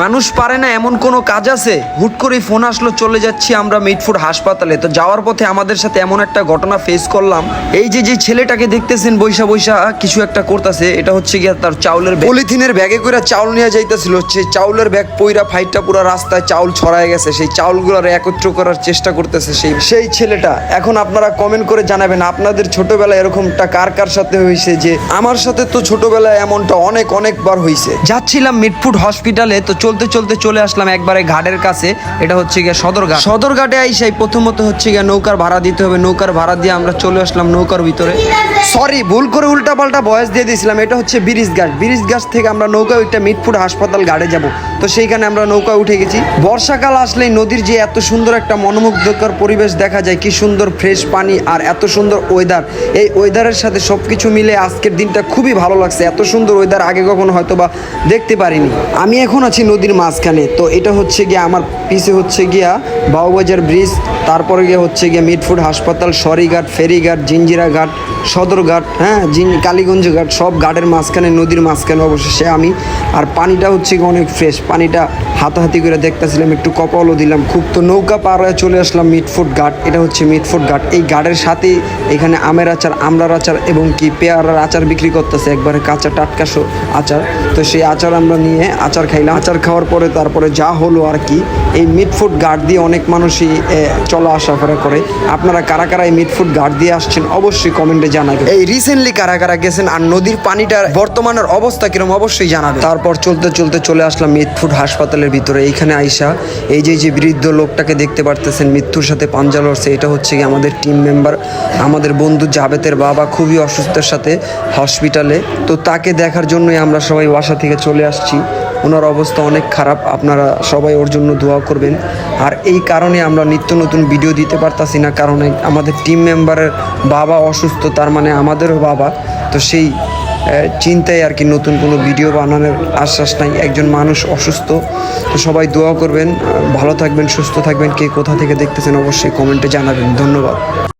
মানুষ পারে না, এমন কোনো কাজ আছে? হুট করে ফোন আসলো, চলে যাচ্ছি আমরা মিটফুড হাসপাতালে। তো যাওয়ার পথে আমাদের সাথে এমন একটা ঘটনা ফেস করলাম। এই যে যে ছেলেটাকে দেখতেছেন, বৈশা বৈশা, কিছু একটা করতেছে, এটা হচ্ছে গিয়া তার চাউলের পলিথিনের ব্যাগে করে চাউল নিয়ে যাইতেছিল, সেই চাউলের ব্যাগ পইরা ফাইটটা পুরো রাস্তায় চাউল ছড়ায় গেছে। সেই চাউলগুলোর একত্র করার চেষ্টা করতেছে সেই সেই ছেলেটা। এখন আপনারা কমেন্ট করে জানাবেন, আপনাদের ছোটবেলায় এরকমটা কার কার সাথে হয়েছে যে, আমার সাথে তো ছোটবেলায় এমনটা অনেক অনেকবার হয়েছে যাচ্ছিলাম মিটফুড হসপিটালে তো চলতে চলতে চলে আসলাম একবারে ঘাটের কাছে। এটা হচ্ছে গিয়ে সদরঘাট। সদরঘাটে আইসাই প্রথমত হচ্ছে গিয়ে নৌকার ভাড়া দিতে হবে। নৌকার ভাড়া দিয়ে আমরা চলে আসলাম নৌকার ভিতরে। সরি ভুল করে উল্টা পাল্টা বয়স দিয়ে দিয়েছিলাম। এটা হচ্ছে ব্রিজ ঘাট ব্রিজ ঘাট থেকে আমরা নৌকা ওইটা মিটফুট হাসপাতাল ঘাটে যাব। তো সেইখানে আমরা নৌকা উঠে গেছি। বর্ষাকাল আসলেই নদীর যে এত সুন্দর একটা মনোমুগ্ধকর পরিবেশ দেখা যায়, কি সুন্দর ফ্রেশ পানি আর এত সুন্দর ওয়েদার এই ওয়েদারের সাথে সব কিছু মিলে আজকের দিনটা খুবই ভালো লাগছে। এত সুন্দর ওয়েদার আগে কখনো হয়তো বা দেখতে পারিনি। আমি এখন আছি নদীর মাঝখানে। তো এটা হচ্ছে গিয়া আমার পিছে হচ্ছে গিয়া বাউবাজার ব্রিজ তারপরে গিয়ে হচ্ছে গিয়া মিটফুড হাসপাতাল সরিঘাট ফেরিঘাট জিঞ্জিরা ঘাট সদরঘাট হ্যাঁ জিন কালীগঞ্জ ঘাট সব ঘাটের মাঝখানে, নদীর মাঝখানে অবশেষে আমি। আর পানিটা হচ্ছে গিয়ে অনেক ফ্রেশ পানিটা হাতাহাতি করে দেখতেছিলাম, একটু কপালও দিলাম। খুব তো নৌকা পার হয়ে চলে আসলাম মিটফুট ঘাট, এটা হচ্ছে মিটফুট ঘাট। এই ঘাটের সাথে এখানে আমের আচার, আমড়ার আচার এবং কি পেয়ারার আচার বিক্রি করতেছে একবারে কাঁচা টাটকা আচার। তো সেই আচার আমরা নিয়ে আচার খাইলাম। আচার খাওয়ার পরে তারপরে যা হলো আর কি, এই মিটফুট ঘাট দিয়ে অনেক মানুষই চলা আসা ফেরা করে। আপনারা কারা কারা এই মিটফুট গার্ড দিয়ে আসছেন অবশ্যই কমেন্টে জানাবেন। এই রিসেন্টলি কারা কারা গেছেন আর নদীর পানিটার বর্তমানের অবস্থা কিরম অবশ্যই জানাবেন। তারপর চলতে চলতে চলে আসলাম মিটফুট হাসপাতালের ভিতরে। এইখানে আইসা এই যে যে বৃদ্ধ লোকটাকে দেখতে পারতেছেন মৃত্যুর সাথে পাঞ্জা লড়ছে। এটা হচ্ছে কি আমাদের টিম মেম্বার আমাদের বন্ধু জাবেতের বাবা খুবই অসুস্থের সাথে হসপিটালে তো তাকে দেখার জন্যই আমরা সবাই বাসা থেকে চলে আসছি। ওনার অবস্থা অনেক খারাপ। আপনারা সবাই ওর জন্য দোয়া করবেন। আর এই কারণে আমরা নিত্য নতুন ভিডিও দিতে পারতাছি না, কারণ আমাদের টিম মেম্বারের বাবা অসুস্থ, তার মানে আমাদেরও বাবা। তো সেই চিন্তায় আর কি নতুন কোনো ভিডিও বানানোর আশ্বাস নাই, একজন মানুষ অসুস্থ। তো সবাই দোয়া করবেন, ভালো থাকবেন, সুস্থ থাকবেন, কে কোথা থেকে দেখতেছেন অবশ্যই কমেন্টে জানাবেন। ধন্যবাদ।